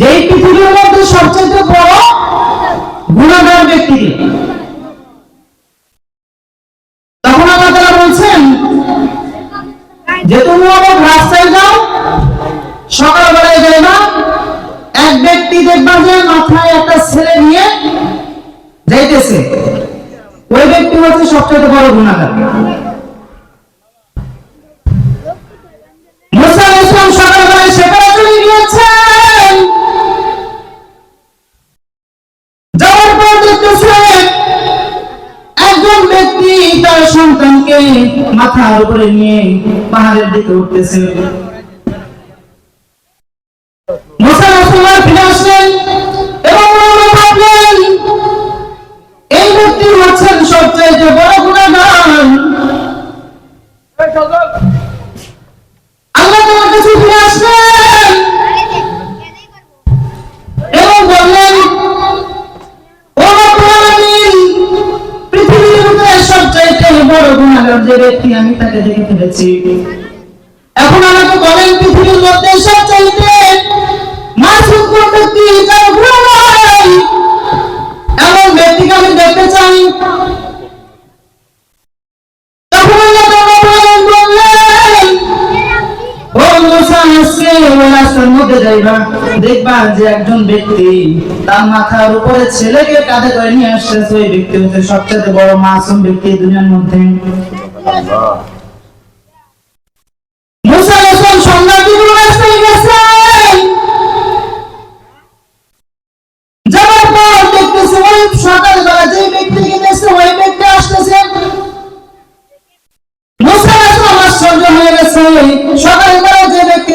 যে পৃথিবীর মধ্যে সবচেয়ে বড় গুণাগার ব্যক্তিকে তখন আল্লাহ তারা বলছেন, যে তুমি আমার রাস্তায় যাও সকালবেলায় যাই না, এক ব্যক্তি দেখবা যে মাথায় একটা ছেলে নিয়ে যাইতেছে। ওই ব্যক্তি হচ্ছে সবচেয়ে বড় গুণাগার। মাথার উপরে নিয়ে পাহাড়ের দিকে উঠতেছে। বড় যে ব্যক্তি, আমি তাকে দেখে ফেলেছি। এখন আমাকে বলেন পৃথিবীর মধ্যে সবচাইতে মাসুম কি ব্যক্তি যার দেখবা যে একজন ব্যক্তি তার মাথার উপরে ছেলেকে কাঁধে করে নিয়ে আসছে ওই ব্যক্তি হচ্ছে সবচেয়ে বড় মাসুম ব্যক্তি দুনিয়ার মধ্যে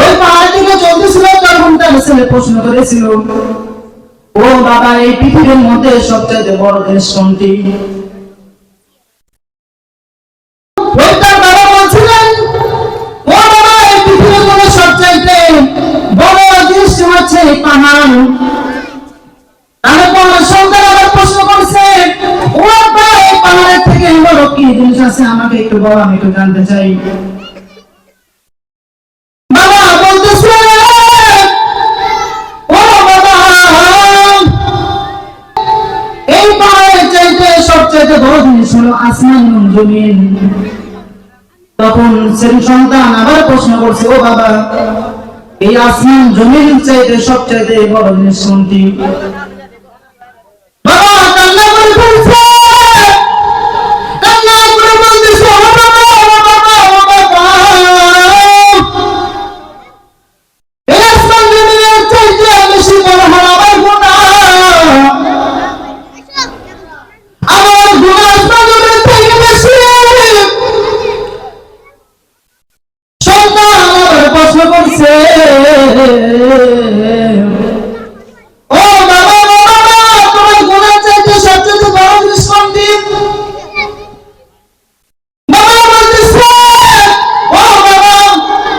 ওই পাহাড় ছেলে প্রশ্ন করেছিল, ও বাবা, এই পৃথিবীর মধ্যে সবচেয়ে বড় দেশ কোনটি? ওই তার বাবা বলছিলেন, ও বাবা, এই চাইতে বড় জিনিস হলো আসমান জমিন। তখন সেই সন্তান আবার প্রশ্ন করছে, ও বাবা, এই আসমান জমিন চাইতে সবচাইতে বড় জিনিস কোনটি?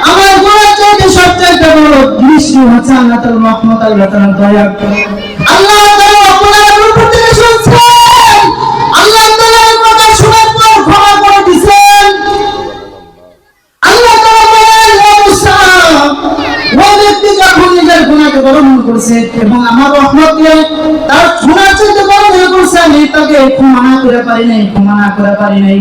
আমার গুণের চাইতে সবচেয়ে বড় দৃষ্টি হচ্ছে আল্লাহ তাআলার রহমত আল্লাহ তাআলার দয়া। নিজের গুনাহকে গ্রহণ করছে এবং আমার রহমতকে তার গুনাহ চাইতে বড় মনে করছে, আমি তাকে ক্ষমা না করে পারি নাই, ক্ষমা না করে পারি নাই।